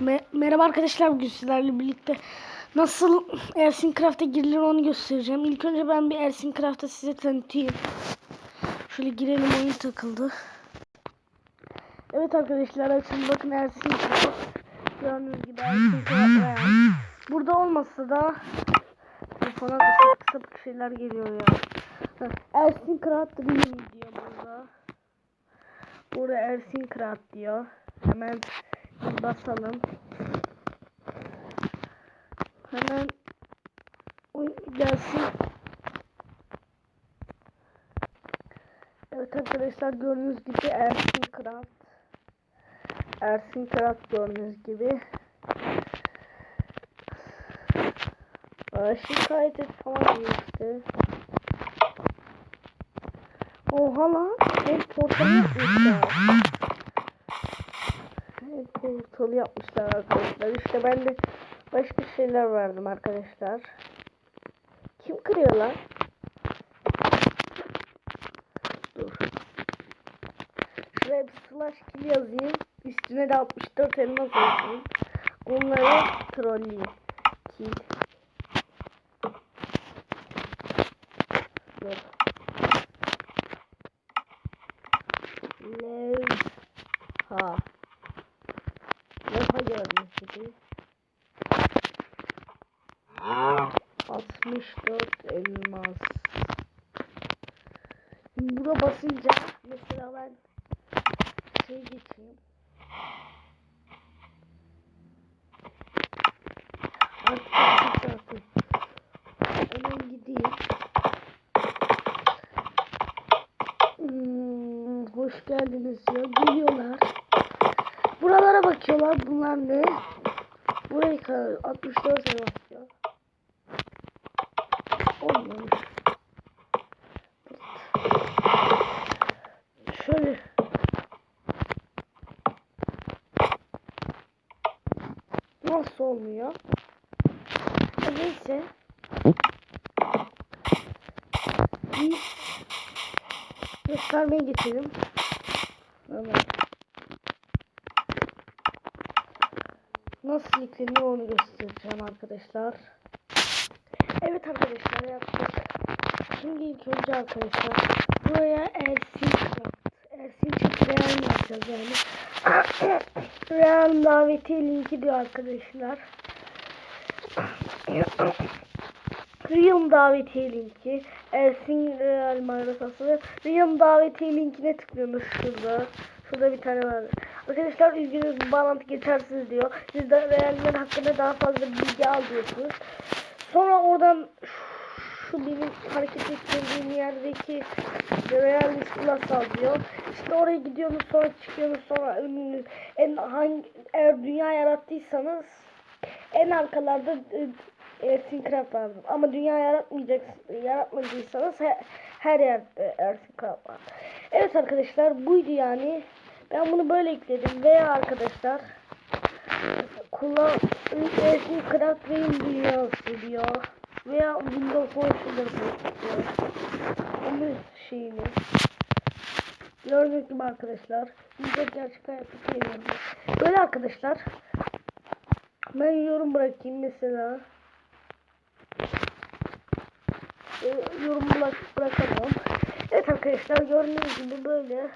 Me- Merhaba arkadaşlar bugün sizlerle birlikte nasıl Ersin Craft'a girilir onu göstereceğim. İlk önce ben bir Ersin Craft'a size tanıtayım. Şöyle girelim oyun takıldı. Evet arkadaşlar açın bakın Ersin Craft. Gördüğünüz gibi Ersin Craft. Burada olmasa da telefona kısa kısa şeyler geliyor ya. Ersin Craft diyor burada. Burada Ersin Craft diyor. Hemen basalım. Hemen oyun gelsin. Evet arkadaşlar gördüğünüz gibi Ersin Craft. Ersin Craft gördüğünüz gibi. Aşık kaydet falan işte. Oha lan. El portalı portalı yapmışlar arkadaşlar. İşte ben de başka şeyler verdim arkadaşlar. Kim kırıyor lan? Dur. Şuraya bir slash kill yazayım. Üstüne de 64 elmas yazayım. Onları trolleyeyim. Kill. Dur. Gibi. 64 elmas. Şimdi buna basınca mesela ben şey geçeyim. Artık artık artık. Hemen gideyim. Hmm, hoş geldiniz ya. Geliyorlar. Buralara bakıyorlar. Bunlar ne? Burayı kar 64 elmas diyor. Olmamış. Şöyle. Nasıl olmuyor? Neyse. Biz göstermeye geçelim. Evet. Nasıl yükleniyor onu göstereceğim arkadaşlar. Evet arkadaşlar yaptık. Şimdi ilk önce arkadaşlar buraya Ersin Ersin çok real yapacağız yani. real davetiye linki diyor arkadaşlar. Real davetiye linki. Ersin Real markası. Real davetiye linkine tıklıyorsunuz şurada. Şurada bir tane var. Arkadaşlar üzgünüz bağlantı geçersiz diyor. Siz de Real'ler hakkında daha fazla bilgi alıyorsunuz. Sonra oradan şu benim hareket ettirdiğim yerdeki Realist Plus alıyor. İşte oraya gidiyorsunuz sonra çıkıyorsunuz sonra önünüz en hangi eğer dünya yarattıysanız en arkalarda e, Ersin Craft lazım. Ama dünya yaratmayacak yaratmadıysanız her, her yerde Ersin var. Evet arkadaşlar buydu yani. Ben bunu böyle ekledim veya arkadaşlar kullan Ersin Rain dünyası diyor. Veya Windows 10 şudur diyor. Onun şeyini. Gördüğünüz gibi arkadaşlar. Video gerçek hayatta. Böyle arkadaşlar. Ben yorum bırakayım mesela. Ee, yorum bırak bırakamam. Evet arkadaşlar gördüğünüz gibi böyle.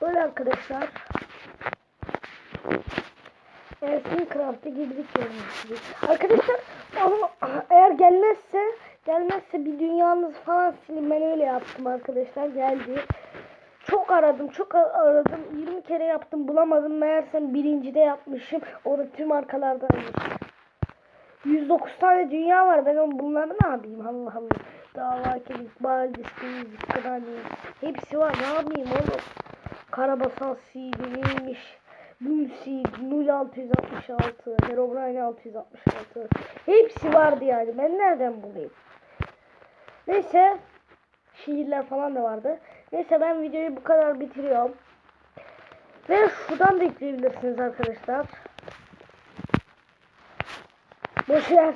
Böyle arkadaşlar. Ersin Craft'a girdik gibi. Arkadaşlar ama eğer gelmezse gelmezse bir dünyanız falan silin ben öyle yaptım arkadaşlar geldi. Çok aradım çok aradım 20 kere yaptım bulamadım meğersem birincide yapmışım orada tüm arkalardaymış. 109 tane dünya var. Ben bunları ne yapayım? Allah Allah. Dava kelik, baldis, temizlik, krani hepsi var. Ne yapayım oğlum. Karabasan CD neymiş. Boom Seed 0666 Herobrine 666 Hepsi vardı yani. Ben nereden bulayım? Neyse. Şiirler falan da vardı. Neyse ben videoyu bu kadar bitiriyorum. Ve şuradan da ekleyebilirsiniz arkadaşlar Boşver